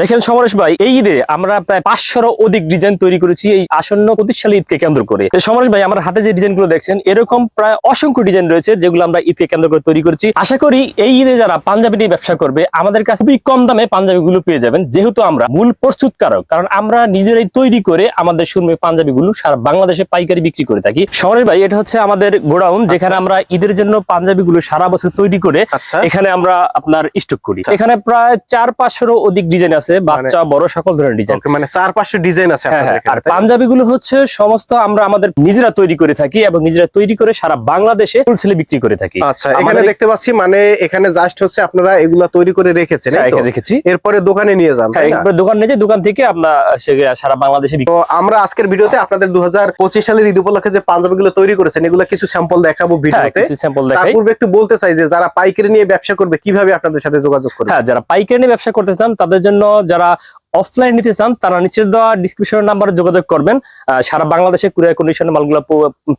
দেখেন সমরেশ ভাই এই ঈদে আমরা প্রায় পাঁচশোরও অধিক ডিজাইন তৈরি করেছি এই আসন্ন প্রতিষ্ঠালী ঈদকে কেন্দ্র করে। সমরেশ ভাই আমার হাতে যে ডিজাইনগুলো দেখছেন এরকম প্রায় অসংখ্য ডিজাইন রয়েছে যেগুলো আমরা ঈদকে কেন্দ্র করে তৈরি করেছি। আশা করি এই ঈদে যারা পাঞ্জাবি নিয়ে ব্যবসা করবে আমাদের কাছে খুবই কম দামে পাঞ্জাবি গুলো পেয়ে যাবেন। যেহেতু আমরা মূল প্রস্তুতকারক কারণ আমরা নিজেরাই তৈরি করে আমাদের সুরমে পাঞ্জাবি গুলো সারা বাংলাদেশে পাইকারি বিক্রি করে থাকি। সমরেশ ভাই এটা হচ্ছে আমাদের গোডাউন যেখানে আমরা ঈদের জন্য পাঞ্জাবি গুলো সারা বছর তৈরি করে আচ্ছা। এখানে আমরা আপনার স্টক করি। এখানে প্রায় চার পাঁচশোরও অধিক ডিজাইন আছে বাচ্চা বড় সকল ধরনের ডিজাইন মানে চার পাঁচশো ডিজাইন আছে হ্যাঁ হ্যাঁ আর? পাঞ্জাবি গুলো হচ্ছে সমস্ত আমরা আমাদের নিজেরা তৈরি করে থাকি এবং নিজেরা তৈরি করে সারা বাংলাদেশে হোলসেলে বিক্রি করে থাকি। আচ্ছা এখানে দেখতে পাচ্ছি মানে এখানে জাস্ট হচ্ছে আপনারা এগুলা তৈরি করে রেখেছেন হ্যাঁ, রেখেছি। এরপরে দোকানে নিয়ে যান দোকান নিয়ে যাই, দোকান থেকে আমরা সারা বাংলাদেশে তো আমরা আজকের ভিডিওতে আপনাদের দু হাজার পঁচিশ সালের ঈদ উপলক্ষে যে পাঞ্জাবি গুলো তৈরি করেছেন এগুলো কিছু স্যাম্পল দেখাবো ভিডিওতে। কিছু স্যাম্পল দেখাই। পূর্বে একটু বলতে চাই যে যারা পাইকারি নিয়ে ব্যবসা করবে কীভাবে আপনাদের সাথে যোগাযোগ করবে? হ্যাঁ যারা পাইকারি নিয়ে ব্যবসা করতে চান তাদের জন্য যারা অফলাইন নিতে চান তারা নিচে দেওয়া ডিসক্রিপশন নাম্বারে যোগাযোগ করবেন। আহ, সারা বাংলাদেশে কুরিয়ার কন্ডিশনে মালগুলো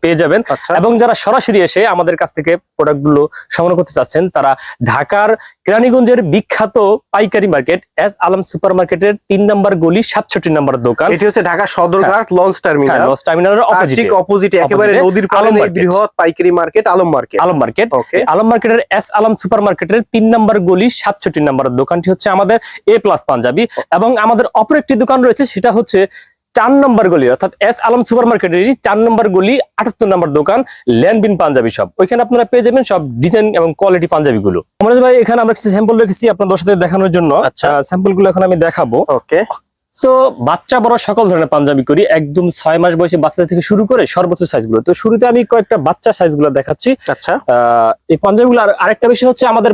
পেয়ে যাবেন। আচ্ছা। এবং যারা সরাসরি এসে আমাদের কাছ থেকে প্রোডাক্টগুলো সংগ্রহ করতে চাচ্ছেন তারা ঢাকার কেরানীগঞ্জের বিখ্যাত পাইকারি মার্কেট এস আলম সুপার মার্কেটের তিন নম্বর গলি সাতষট্টি নম্বর দোকান। এটি হচ্ছে ঢাকা সদরঘাট লঞ্চ হ্যাঁ টার্মিনাল। লস টার্মিনালের অপোজিটে অপোজিটে একেবারে নদীর market। বৃহৎ পাইকারি market Alam market Alam market okay Alam মার্কেটের এস আলম সুপার মার্কেটের তিন নম্বর গলি সাতষট্টি নম্বর দোকানটি হচ্ছে আমাদের এ প্লাস পাঞ্জাবি। এবং আমাদের অপর একটি দোকান রয়েছে সেটা হচ্ছে চার নম্বর গলি অর্থাৎ এস আলম সুপার মার্কেটেরই চার নম্বর গলি আটাত্তর নম্বর দোকান ল্যান্ডবিন পাঞ্জাবি সব ওইখানে আপনারা পেয়ে যাবেন সব ডিজাইন এবং কোয়ালিটি পাঞ্জাবি গুলো ভাই এখানে আমরা কিছু স্যাম্পল রেখেছি আপনার সাথে দেখানোর জন্য। আচ্ছা। স্যাম্পলগুলো এখন আমি দেখাবো। ওকে তো বাচ্চা বড় সকল ধরনের পাঞ্জাবি করি। একদম ছয় মাস বয়সে বাচ্চা থেকে শুরু করে সর্বোচ্চ সাইজগুলো। তো শুরুতে আমি কয়েকটা বাচ্চা সাইজগুলো দেখাচ্ছি। আচ্ছা। এই পাঞ্জাবিগুলো আর আরেকটা বিষয় হচ্ছে আমাদের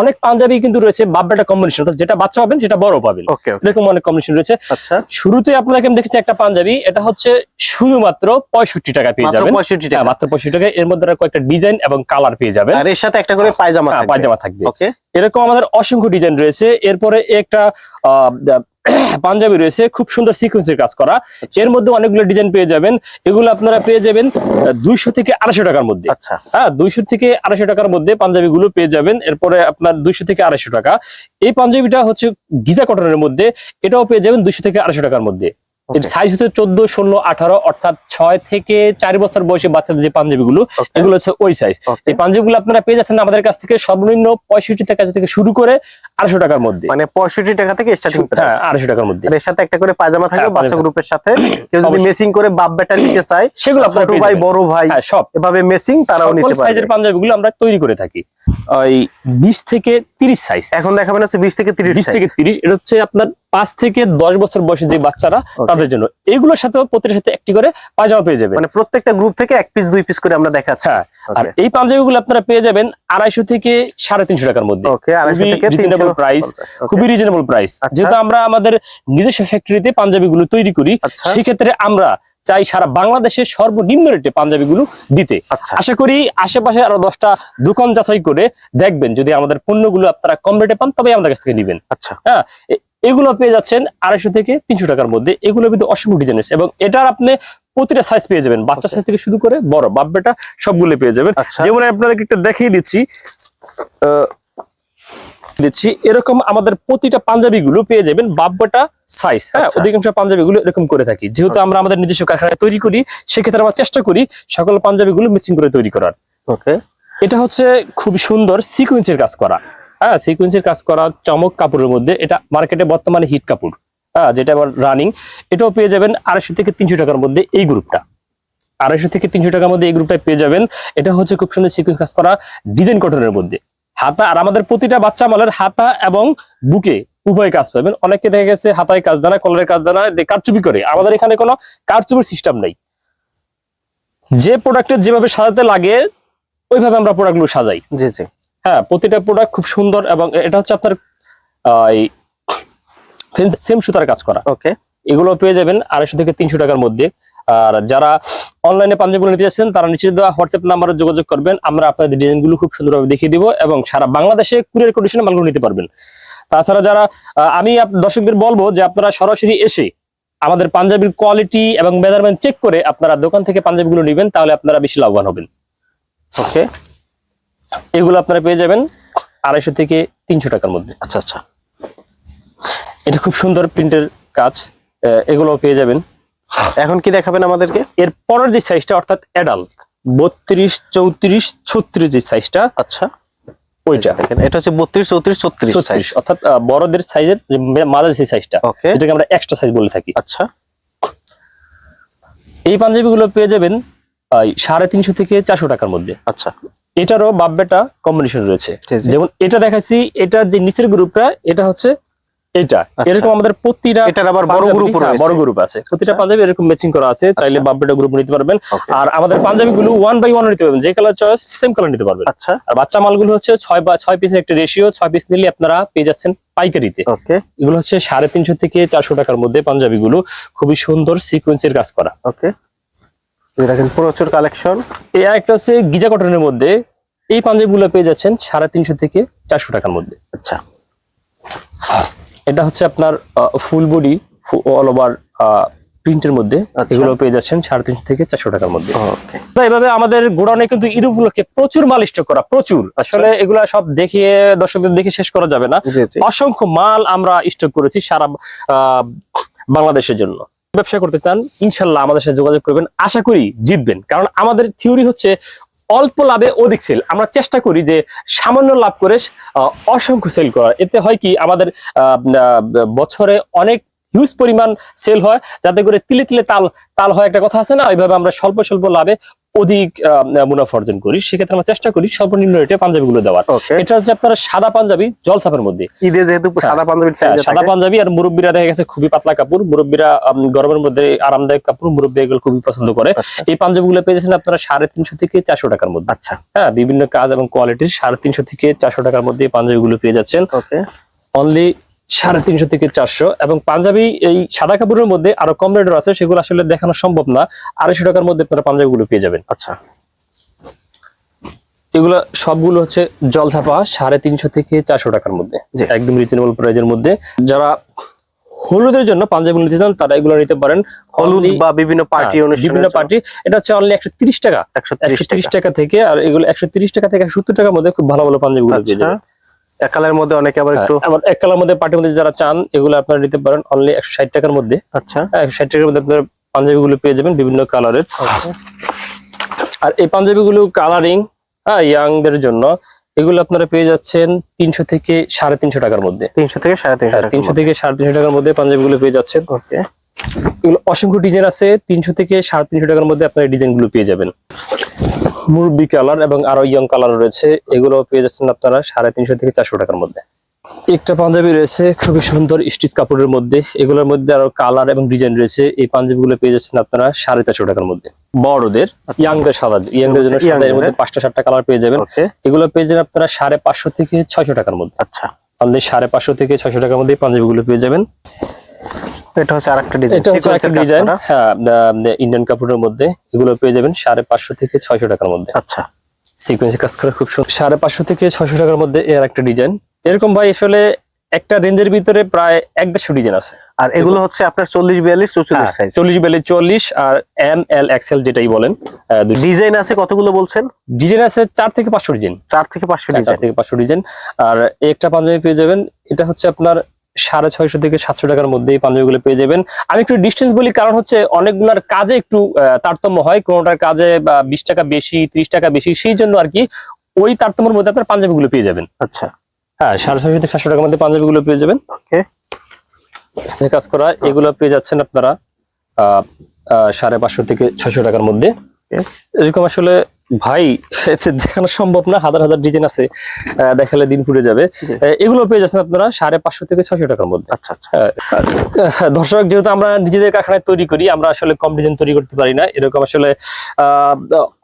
অনেক পাঞ্জাবি কিন্তু রয়েছে বাব্বাটা কম্বিনেশন অর্থাৎ যেটা বাচ্চা পাবেন সেটা বড় পাবেন। এরকম অনেক কম্বিনেশন রয়েছে। আচ্ছা। শুরুতে আপনাকে আমি দেখেছি একটা পাঞ্জাবি এটা হচ্ছে শুধুমাত্র পঁয়ষট্টি টাকা পেয়ে যাবেন। পঁয়ষট্টি হ্যাঁ, টাকা মাত্র পঁয়ষট্টি টাকা এর মধ্যে কয়েকটা ডিজাইন এবং কালার পেয়ে যাবেন। আর এর সাথে একটা করে পায়জামা হ্যাঁ, পায়জামা থাকবে। ওকে এরকম আমাদের অসংখ্য ডিজাইন রয়েছে। এরপরে একটা আহ, পাঞ্জাবি রয়েছে খুব সুন্দর সিকোয়েন্সের কাজ করা। এর মধ্যে অনেকগুলো ডিজাইন পেয়ে যাবেন। এগুলো আপনারা পেয়ে যাবেন দুইশো থেকে আড়াইশো টাকার মধ্যে। আচ্ছা। হ্যাঁ দুইশো থেকে আড়াইশো টাকার মধ্যে পাঞ্জাবি গুলো পেয়ে যাবেন। এরপরে আপনার দুইশো থেকে আড়াইশো টাকা। এই পাঞ্জাবিটা হচ্ছে গিজা কটনের মধ্যে এটাও পেয়ে যাবেন দুইশো থেকে আড়াইশো টাকার মধ্যে. সাইজ হচ্ছে চোদ্দ ষোলো আঠারো অর্থাৎ ছয় থেকে চার বছর বয়সী বাচ্চাদের যে পাঞ্জাবি গুলো Okay. এগুলো হচ্ছে ওই সাইজ এই পাঞ্জাবি গুলো আপনারা পেয়ে যাচ্ছেন আমাদের কাছ থেকে সর্বনিম্ন পঁয়ষট্টি টাকা থেকে শুরু করে আড়াইশো টাকার মধ্যে। মানে পঁয়ষট্টি টাকা থেকে স্টার্টিং হ্যাঁ আড়াইশো টাকার মধ্যে। এর সাথে একটা করে পায়জামা থাকবে হ্যাঁ, বাচ্চা গ্রুপের সাথে। কেউ যদি মেসিং করে বাপ বেটা নিতে চায় সেগুলো ছোট ভাই বড় ভাই হ্যাঁ সব। এভাবে মেসিং তারাও নিতে পারবে। সাইজের পাঞ্জাবি গুলো আমরা তৈরি করে থাকি। ওই বিশ থেকে তিরিশ সাইজ এখন দেখাবেন হচ্ছে বিশ থেকে তিরিশ বিশ থেকে তিরিশ এটা হচ্ছে আপনার পাঁচ থেকে দশ বছর বয়সী যে বাচ্চারা তাদের জন্য। এগুলোর সাথে প্রতিটার সাথে একটি করে পায়জামা পেয়ে যাবেন। মানে প্রত্যেকটা গ্রুপ থেকে এক পিস দুই পিস করে আমরা দেখাচ্ছি। হ্যাঁ আর এই পাঞ্জাবিগুলো আপনারা পেয়ে যাবেন আড়াইশো থেকে সাড়ে তিনশো টাকার মধ্যে। খুবই রিজনেবল প্রাইস খুবই রিজনেবল প্রাইস আচ্ছা। যেহেতু আমরা আমাদের নিজস্ব ফ্যাক্টরিতে পাঞ্জাবিগুলো তৈরি করি আচ্ছা। সেক্ষেত্রে আমরা চাই সারা বাংলাদেশে সর্বনিম্ন রেটে পাঞ্জাবিগুলো দিতে। আচ্ছা। আশা করি আশেপাশে আরও দশটা দোকান যাচাই করে দেখবেন যদি আমাদের পণ্যগুলো আপনারা কম রেটে পান তবে আমাদের কাছ থেকে নিবেন। আচ্ছা। হ্যাঁ এগুলো পেয়ে যাচ্ছেন আড়াইশো থেকে তিনশো টাকার মধ্যে। এগুলো কিন্তু অসংখ্য ডিজাইন আছে এবং এটার আপনি প্রতিটা সাইজ পেয়ে যাবেন। বাচ্চা সাইজ থেকে শুরু করে বড় বাপ বেটা সবগুলো পেয়ে যাবেন। আচ্ছা। যেমন আপনাদেরকে একটা দেখিয়ে দিচ্ছি দিচ্ছি এরকম আমাদের প্রতিটা পাঞ্জাবি গুলো পেয়ে যাবেন বাপ বেটা সাইজ হ্যাঁ? আচ্ছা। অধিকাংশ পাঞ্জাবি গুলো এরকম করে থাকি। যেহেতু আমরা আমাদের নিজস্ব কারখানায় তৈরি করি সেক্ষেত্রে আমরা চেষ্টা করি সকল পাঞ্জাবি গুলো মিক্সিং করে তৈরি করার। ওকে এটা হচ্ছে খুব সুন্দর সিকুয়েন্সের কাজ করা। হ্যাঁ সিকুয়েন্সের কাজ করা চমক কাপড়ের মধ্যে, এটা মার্কেটে বর্তমানে হিট কাপড় হ্যাঁ যেটা আবার রানিং এটাও পেয়ে যাবেন আড়াইশো থেকে তিনশো টাকার মধ্যে এই গ্রুপটা আড়াইশো থেকে তিনশো টাকার মধ্যে এই গ্রুপটা পেয়ে যাবেন। এটা হচ্ছে খুব সুন্দর সিকুয়েন্স কাজ করা ডিজাইন কটনের মধ্যে। হাতা আর আমাদের প্রতিটা বাচ্চা মালের হাতা এবং বুকে উভয় কাজ পাবেন। অনেকে দেখা গেছে হাতায় কাজ দানা কলারের কাজ দানা কারচুপি করে। আমাদের এখানে কোনো কারচুপির সিস্টেম নেই। যে প্রোডাক্টের যেভাবে সাজাতে লাগে, ওইভাবে আমরা প্রোডাক্টগুলো সাজাই। জি জি। হ্যাঁ প্রতিটা প্রোডাক্ট খুব সুন্দর এবং এটা হচ্ছে আপনার সেম সুতার কাজ করা। ওকে এগুলো পেয়ে যাবেন আড়াইশো থেকে তিনশো টাকার মধ্যে। আর যারা অনলাইনে পাঞ্জাবিগুলো নিতে যাচ্ছেন তারা নিচে দেওয়া হোয়াটসঅ্যাপ নাম্বারে যোগাযোগ করবেন। আমরা আপনাদের ডিজাইনগুলো খুব সুন্দরভাবে দেখিয়ে দিব এবং সারা বাংলাদেশে কুরিয়ার কন্ডিশনে মালগুলো নিতে পারবেন। তাছাড়া যারা আমি দর্শকদের বলব যে আপনারা সরাসরি এসে আমাদের পাঞ্জাবির কোয়ালিটি এবং মেজারমেন্ট চেক করে আপনারা দোকান থেকে পাঞ্জাবিগুলো নেবেন তাহলে আপনারা বেশি লাভবান হবেন। ওকে এগুলো আপনারা পেয়ে যাবেন আড়াইশো থেকে তিনশো টাকার মধ্যে। আচ্ছা আচ্ছা। এটা খুব সুন্দর প্রিন্টের কাজ এগুলো পেয়ে যাবেন। এখন কি দেখাবেন আমাদেরকে? এর পরের যে সাইজটা অর্থাৎ অ্যাডাল্ট বত্রিশ চৌত্রিশ ছত্রিশ যে সাইজটা আচ্ছা। ওইটা। দেখেন এটা হচ্ছে বত্রিশ চৌত্রিশ ছত্রিশ সাইজ অর্থাৎ বড়দের সাইজের মাঝারি সেই সাইজটা যেটাকে আমরা এক্সট্রা সাইজ বলে থাকি। আচ্ছা। এই পাঞ্জাবিগুলো পেয়ে যাবেন সাড়ে তিনশো থেকে চারশো টাকার মধ্যে। আচ্ছা। এটারও বাব্বেটা কম্বিনেশন রয়েছে। যেমন এটা দেখাচ্ছি এটা যে নিচের গ্রুপটা এটা হচ্ছে এটা। আচ্ছা। এরকম আমাদের প্রতিটা এটার আবার বড় গ্রুপ হ্যাঁ, বড় গ্রুপ আছে। প্রতিটা আচ্ছা। পাঞ্জাবি এরকম ম্যাচিং করা আছে চাইলে আচ্ছা। বাব্বেটা গ্রুপ নিতে পারবেন। আর আমাদের পাঞ্জাবি গুলো ওয়ান বাই ওয়ান নিতে পারবেন। যে কালার চয়েস সেম কালার নিতে পারবেন। আচ্ছা। আর বাচ্চা মালগুলো হচ্ছে ছয় বা ছয় পিসের একটা রেশিও ছয় পিস নিলে আপনারা পেয়ে যাচ্ছেন পাইকারিতে। এগুলো হচ্ছে সাড়ে তিনশো থেকে চারশো টাকার মধ্যে পাঞ্জাবি গুলো খুবই সুন্দর সিকোয়েন্সের কাজ করা। ওকে। দেখেন প্রচুর কালেকশন এই একটা হচ্ছে গিজা কটনের মধ্যে। এই পাঞ্জাবি গুলো পেয়ে যাচ্ছেন সাড়ে তিনশো থেকে চারশো টাকার মধ্যে। আচ্ছা। এটা হচ্ছে আপনার ফুল বডি অল ওভার প্রিন্টের মধ্যে। আচ্ছা। এগুলো পেয়ে যাচ্ছেন সাড়ে তিনশো থেকে চারশো টাকার মধ্যে। এইভাবে আমাদের গোডাউনে কিন্তু ঈদ উপলক্ষে প্রচুর মাল স্টক করা প্রচুর। আসলে এগুলা সব দেখিয়ে দর্শকদের দেখে শেষ করা যাবে না। অসংখ্য মাল আমরা স্টক করেছি সারা আহ, বাংলাদেশের জন্য। ব্যবসা করতে চান, ইনশাল্লাহ আমাদের সাথে যোগাযোগ করবেন। আশা করি জিতবেন। কারণ আমাদের থিওরি হচ্ছে, অল্প লাভে অধিক সেল আমরা চেষ্টা করি যে সামান্য লাভ করে অসংখ্য সেল করার। এতে হয় কি, আমাদের বছরে অনেক হিউজ পরিমাণ সেল হয় যাতে করে তিলে তিলে তাল তাল হয় একটা কথা আছে না? ওইভাবে আমরা স্বল্প স্বল্প লাভে অধিক মুনাফা অর্জন করি। সেক্ষেত্রে আমরা চেষ্টা করি সর্বনিম্ন রেটে পাঞ্জাবি গুলো দেওয়ার। এটা হচ্ছে আপনার সাদা পাঞ্জাবি জলসাপের মধ্যে। ঈদে যেহেতু সাদা পাঞ্জাবির হ্যাঁ, সাদা পাঞ্জাবি আর মুরব্বীরা দেখা গেছে খুবই পাতলা কাপড়। মুরব্বীরা গরমের মধ্যে আরামদায়ক কাপড় মুরব্বী এগুলো খুবই পছন্দ করে। আচ্ছা। এই পাঞ্জাবি গুলো পেয়েছেন আপনারা সাড়ে তিনশো থেকে চারশো টাকার মধ্যে। আচ্ছা। হ্যাঁ বিভিন্ন কাজ এবং কোয়ালিটির সাড়ে তিনশো থেকে চারশো টাকার মধ্যে পাঞ্জাবি গুলো পেয়ে যাচ্ছেন। ওকে অনলি সাড়ে তিনশো থেকে চারশো। এবং পাঞ্জাবি এই সাদা কাপড়ের মধ্যে আরও কম রেটের আছে সেগুলো আসলে দেখানো সম্ভব না। আড়াইশো টাকার মধ্যে আপনারা পাঞ্জাবি গুলো পেয়ে যাবেন। আচ্ছা। এগুলো সবগুলো হচ্ছে জল ছাপা সাড়ে তিনশো থেকে চারশো টাকার মধ্যে। জি। একদম রিজনেবল প্রাইজের মধ্যে। যারা হলুদের জন্য পাঞ্জাবি নিতে চান তারা এগুলো নিতে পারেন। হলুদ বা বিভিন্ন পার্টি হ্যাঁ, অনুষ্ঠান বিভিন্ন পার্টি। এটা হচ্ছে অনলি একশো তিরিশ টাকা। একশো তিরিশ টাকা। থেকে আর এগুলো একশো তিরিশ টাকা থেকে একশো সত্তর টাকার মধ্যে খুব ভালো ভালো পাঞ্জাবি গুলো পেয়ে আচ্ছা একালের মধ্যে অনেকে আবার একটু হ্যাঁ, আবার এক কালার মধ্যে পার্টির মধ্যে যারা চান এগুলো আপনারা নিতে পারেন অনলি একশো ষাট টাকার মধ্যে। আচ্ছা। হ্যাঁ, একশো ষাট টাকার মধ্যে আপনার পাঞ্জাবি গুলো পেয়ে যাবেন বিভিন্ন কালারের। আর এই পাঞ্জাবি গুলো কালারিং হ্যাঁ ইয়াংদের জন্য এগুলো আপনারা পেয়ে যাচ্ছেন তিনশো থেকে সাড়ে তিনশো টাকার মধ্যে। তিনশো থেকে সাড়ে তিনশো টাকা তিনশো থেকে সাড়ে তিনশো টাকার মধ্যে পাঞ্জাবি গুলো পেয়ে যাচ্ছেন। ওকে। এগুলো অসংখ্য ডিজাইন আছে তিনশো থেকে সাড়ে তিনশো টাকার মধ্যে আপনার ডিজাইনগুলো পেয়ে যাবেন। মুরবি কালার এবং আরও ইয়ং কালার রয়েছে এগুলো পেয়ে যাচ্ছেন আপনারা সাড়ে তিনশো থেকে চারশো টাকার মধ্যে। একটা পাঞ্জাবি রয়েছে খুবই সুন্দর স্টিচ কাপড়ের মধ্যে এগুলোর মধ্যে আরও কালার এবং ডিজাইন রয়েছে এই পাঞ্জাবি গুলো পেয়ে যাচ্ছেন আপনারা সাড়ে চারশো টাকার মধ্যে। বড়দের ইয়াংদের সাদা ইয়াংদের জন্য সাদা এর মধ্যে পাঁচটা সাতটা কালার পেয়ে যাবেন। এগুলো পেয়ে যাবেন আপনারা সাড়ে পাঁচশো থেকে ছয়শো টাকার মধ্যে। আচ্ছা। আমাদের সাড়ে পাঁচশো থেকে ছয়শো টাকার মধ্যে পাঞ্জাবি গুলো পেয়ে যাবেন। এটা হচ্ছে আরেকটা ডিজাইন এটা হচ্ছে একটা ডিজাইন হ্যাঁ ইন্ডিয়ান কাপড়ের মধ্যে এগুলো পেয়ে যাবেন সাড়ে পাঁচশো থেকে ছয়শো টাকার মধ্যে। আচ্ছা। সিকোয়েন্সে কাজ করে খুব সুন্দর সাড়ে পাঁচশো থেকে ছয়শো টাকার মধ্যে এর একটা ডিজাইন এরকম ভাই আসলে একটা রেঞ্জের ভিতরে প্রায় এক দেড়শো ডিজাইন আছে। আর এগুলো হচ্ছে আপনার চল্লিশ বিয়াল্লিশ চৌচল্লিশ সাইজ চল্লিশ বেলে চল্লিশ আর এম এল এক্সেল যেটাই বলেন ডিজাইন আছে কতগুলো বলছেন? ডিজাইন আছে চার থেকে পাঁচশো ডিজাইন চার থেকে পাঁচশো চার ডিজাইন থেকে পাঁচশো ডিজাইন আর একটা পাঞ্জাবি পেয়ে যাবেন এটা হচ্ছে আপনার সাড়ে ছয়শো থেকে সাতশো টাকার মধ্যে এই পাঞ্জাবিগুলো পেয়ে যাবেন। আমি একটু ডিস্টেন্স বলি কারণ হচ্ছে অনেকগুলার কাজে একটু তারতম্য হয়। কোনোটার কাজে বিশ টাকা বেশি ত্রিশ টাকা বেশি সেই জন্য আর কি ওই তারতম্যের মধ্যে আপনার পাঞ্জাবিগুলো পেয়ে যাবেন। আচ্ছা। হ্যাঁ সাড়ে ছয়শো থেকে সাতশো টাকার মধ্যে পাঞ্জাবিগুলো পেয়ে যাবেন। ওকে। কাজ করা এগুলো পেয়ে যাচ্ছেন আপনারা সাড়ে পাঁচশো থেকে ছয়শো টাকার মধ্যে। এরকম আসলে ভাই দেখানো সম্ভব না হাজার হাজার ডিজাইন আছে দেখালে দিন পুড়ে যাবে। এগুলো পেয়ে যাচ্ছেন আপনারা সাড়ে পাঁচশো থেকে ছয়শো টাকার মধ্যে। আচ্ছা আচ্ছা। দর্শক যেহেতু আমরা নিজেদের কারখানায় তৈরি করি আমরা আসলে কম ডিজাইন তৈরি করতে পারি না। এরকম আসলে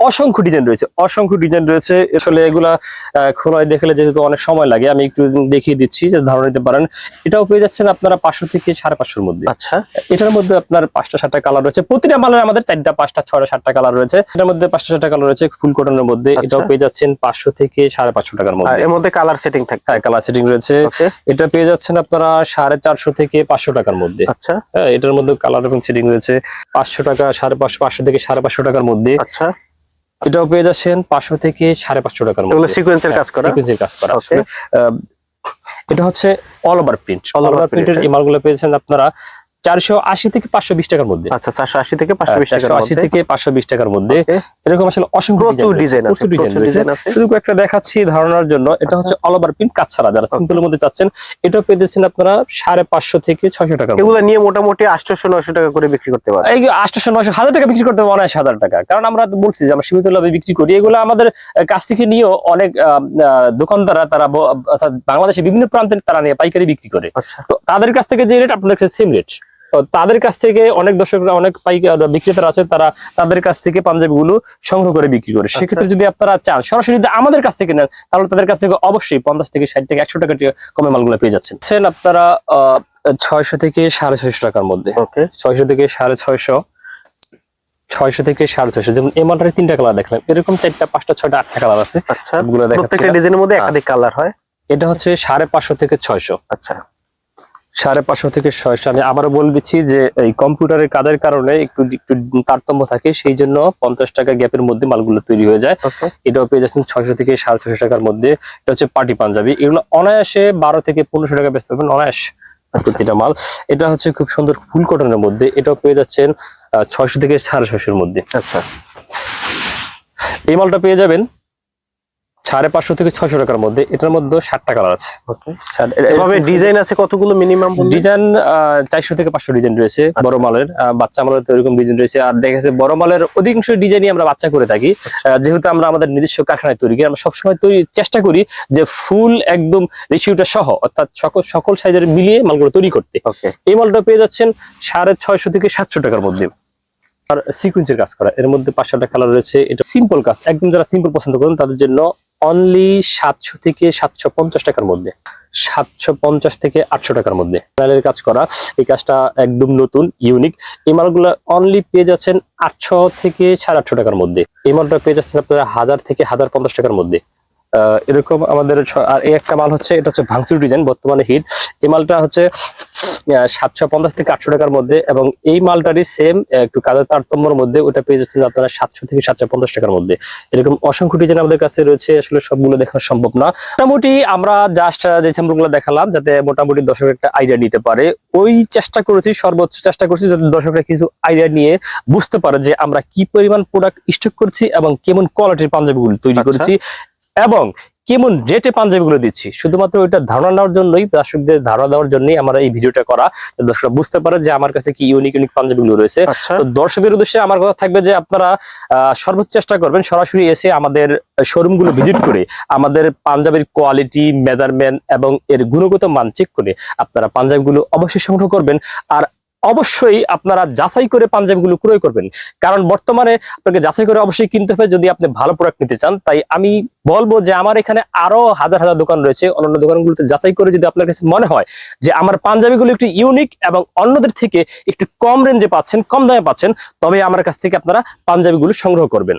অসংখ্য ডিজাইন রয়েছে অসংখ্য ডিজাইন রয়েছে। আসলে এগুলা আহ, খোলায় দেখলে যেহেতু অনেক সময় লাগে আমি একটু দেখিয়ে দিচ্ছি যে ধারণা নিতে পারেন। এটাও পেয়ে যাচ্ছেন আপনারা পাঁচশো থেকে সাড়ে পাঁচশোর মধ্যে। আচ্ছা। এটার মধ্যে আপনার পাঁচটা সাতটা কালার রয়েছে। প্রতিটা মালের আমাদের চারটা পাঁচটা ছয়টা সাতটা কালার রয়েছে। এটার মধ্যে পাঁচটা সাতটা কালার রয়েছে। ফুল কটনের মধ্যে আচ্ছা। এটাও পেয়ে যাচ্ছেন পাঁচশো থেকে সাড়ে পাঁচশো টাকার মধ্যে। এর মধ্যে কালার সেটিং থাকে হ্যাঁ কালার সেটিং রয়েছে। এটা পেয়ে যাচ্ছেন আপনারা সাড়ে চারশো থেকে পাঁচশো টাকার মধ্যে। আচ্ছা। হ্যাঁ এটার মধ্যে কালার এবং সেটিং রয়েছে। পাঁচশো টাকা সাড়ে পাঁচশো পাঁচশো থেকে সাড়ে পাঁচশো টাকার মধ্যে। আচ্ছা। এটাও পেয়ে যাচ্ছেন পাঁচশো থেকে সাড়ে পাঁচশো টাকার মধ্যে। সিকোয়েন্সের কাজ করা। সিকোয়েন্সের কাজ করা এটা হচ্ছে all over print all over প্রিন্টের হ্যাঁ। এই মালগুলো পেয়েছেন আপনারা চারশো আশি থেকে পাঁচশো বিশ টাকার মধ্যে। আচ্ছা চারশো আশি থেকে পাঁচশো বিশ টাকার চারশো আশি থেকে পাঁচশো বিশ টাকার মধ্যে। এরকম আসলে অসংখ্য ডিজাইন আছে প্রচুর ডিজাইন রয়েছে শুধু একটা দেখাচ্ছি ধারণার জন্য এটা হচ্ছে অল ওভার প্রিন্ট কাজ ছাড়া যারা সিম্পল এর মধ্যে চাচ্ছেন এটাও পেয়েছেন আপনারা সাড়ে পাঁচশো থেকে ছয়শো টাকা এগুলো নিয়ে মোটামুটি আটশোশো নয়শো টাকা করে বিক্রি করতে পারে এই আটশো নশো হাজার টাকা বিক্রি করতে হবে অনায়াস হাজার টাকা। কারণ আমরা বলছি যে আমরা সীমিত লাভে বিক্রি করি। এগুলো আমাদের কাছ থেকে নিয়েও অনেক দোকানদাররা তারা ব- অর্থাৎ বাংলাদেশে বিভিন্ন প্রান্তে তারা নিয়ে পাইকারি বিক্রি করে। আচ্ছা। তো তাদের কাছ থেকে যে রেট আপনাদের কাছে সেম রেট তাদের কাছ থেকে অনেক দর্শকরা অনেক পাইকার বিক্রেতারা আছে তারা তাদের কাছ থেকে পাঞ্জাবি গুলো সংগ্রহ করে বিক্রি করে। সেক্ষেত্রে যদি আপনারা চান সরাসরি যদি আমাদের কাছ থেকে নেন তাহলে তাদের কাছ থেকে অবশ্যই পঞ্চাশ থেকে ষাট থেকে একশো টাকা কমে মালগুলো পেয়ে যাচ্ছেন। সেন আপনারা ছয়শো থেকে সাড়ে ছয়শো টাকার মধ্যে। ছয়শো থেকে সাড়ে ছয়শো ছয়শো থেকে সাড়ে ছয়শো যেমন এই মালটার তিনটা কালার দেখলাম। এরকম চারটা পাঁচটা ছয়টা আটটা কালার আছে। আচ্ছা। প্রত্যেকটা ডিজাইনের মধ্যে হ্যাঁ। একাধিক কালার হয়? এটা হচ্ছে সাড়ে পাঁচশো থেকে ছয়শো। আচ্ছা। সাড়ে পাঁচশো থেকে ছয়শো। আমি আবারও বলে দিচ্ছি যে এই কম্পিউটারের কাজের কারণে একটু একটু তারতম্য থাকে সেই জন্য পঞ্চাশ টাকা গ্যাপের মধ্যে মালগুলো তৈরি হয়ে যায়। এটাও পেয়ে যাচ্ছেন ছয়শো থেকে সাড়ে ছয়শো টাকার মধ্যে। এটা হচ্ছে পার্টি পাঞ্জাবি। এগুলো অনায়াসে বারো থেকে পনেরোশো টাকা বেচতে পারবেন অনায়াস প্রতিটা মাল। এটা হচ্ছে খুব সুন্দর ফুল কটনের মধ্যে। এটাও পেয়ে যাচ্ছেন ছয়শো থেকে সাড়ে ছয়শোর মধ্যে। আচ্ছা। এই মালটা পেয়ে যাবেন সাড়ে পাঁচশো থেকে ছয়শো টাকার মধ্যে। এটার মধ্যে ষাটটা কালার আছে। এভাবে ডিজাইন আছে কতগুলো মিনিমাম ডিজাইন চারশো থেকে পাঁচশো ডিজাইন রয়েছে আচ্ছা। বড় মালের। বাচ্চা মালের তো এরকম ডিজাইন রয়েছে। আর দেখা যাচ্ছে বড় মালের অধিকাংশ ডিজাইনই আমরা বাচ্চা করে থাকি। আচ্ছা। যেহেতু আমরা আমাদের নিজস্ব কারখানায় তৈরি করি আমরা সবসময় তৈরি চেষ্টা করি যে ফুল একদম রেশিওটা সহ অর্থাৎ সকল সকল সাইজের মিলিয়ে মালগুলো তৈরি করতে। এই মালটা পেয়ে যাচ্ছেন সাড়ে ছয়শো থেকে সাতশো টাকার মধ্যে। আর সিকুয়েন্সের কাজ করা। এর মধ্যে পাঁচশোটা কালার রয়েছে। এটা সিম্পল কাজ। একদম যারা সিম্পল পছন্দ করেন তাদের জন্য অনলি সাতশো থেকে সাতশো পঞ্চাশ টাকার মধ্যে। সাতশো পঞ্চাশ থেকে আটশো টাকার মধ্যে। প্যানেলের কাজ করা, এই কাজটা একদম নতুন ইউনিক এই মালগুলো অনলি পেয়ে যাচ্ছেন আটশো থেকে সাড়ে আটশো টাকার মধ্যে। এই মালটা পেয়ে যাচ্ছেন আপনারা হাজার থেকে হাজার পঞ্চাশ টাকার মধ্যে। এরকম আমাদের আর এই একটা মাল হচ্ছে এটা হচ্ছে ভাংচুর ডিজাইন বর্তমানে হিট এই মালটা হচ্ছে সাতশো পঞ্চাশ থেকে আটশো টাকার মধ্যে এবং এই মালটারই সেম একটু কাজের তারতম্যের মধ্যে ওটা পেয়ে যাচ্ছেন আপনারা সাতশো থেকে সাতশো পঞ্চাশ টাকার মধ্যে। এরকম অসংখ্য ডিজাইন আমাদের কাছে রয়েছে আসলে সবগুলো দেখা সম্ভব না। মোটামুটি আমরা জাস্ট যে স্যাম্পলগুলো দেখালাম যাতে মোটামুটি দর্শক একটা আইডিয়া নিতে পারে ওই চেষ্টা করেছি সর্বোচ্চ চেষ্টা করছি যাতে দর্শকরা কিছু আইডিয়া নিয়ে বুঝতে পারে যে আমরা কি পরিমাণ প্রোডাক্ট স্টক করছি এবং কেমন কোয়ালিটির পাঞ্জাবিগুলো তৈরি আচ্ছা। করেছি। এবং কেমন রেটে পাঞ্জাবিগুলো দিচ্ছি? শুধুমাত্র ওইটা ধারণা নেওয়ার জন্যই দর্শকদের ধারণা দেওয়ার জন্যই আমরা এই ভিডিওটা করা। দর্শকরা বুঝতে পারে যে আমার কাছে কি ইউনিক ইউনিক পাঞ্জাবিগুলো রয়েছে। আচ্ছা। তো দর্শকদের উদ্দেশ্যে আমার কথা থাকবে যে আপনারা আহ, সর্বোচ্চ চেষ্টা করবেন সরাসরি এসে আমাদের শোরুমগুলো ভিজিট করে আমাদের পাঞ্জাবের কোয়ালিটি মেজারমেন্ট এবং এর গুণগত মান চেক করে আপনারা পাঞ্জাবিগুলো অবশ্যই সংগ্রহ করবেন। আর অবশ্যই আপনারা যাচাই করে পাঞ্জাবিগুলো ক্রয় করবেন। কারণ বর্তমানে আপনাকে যাচাই করে অবশ্যই কিনতে হবে, যদি আপনি ভালো প্রোডাক্ট নিতে চান। তাই আমি বলব যে আমার এখানে আরও হাজার হাজার দোকান রয়েছে। অন্যান্য দোকানগুলোতে যাচাই করে যদি আপনার কাছে মনে হয় যে আমার পাঞ্জাবিগুলো একটু ইউনিক এবং অন্যদের থেকে একটু কম রেঞ্জে পাচ্ছেন, কম দামে পাচ্ছেন তবে আমার কাছ থেকে আপনারা পাঞ্জাবিগুলো সংগ্রহ করবেন।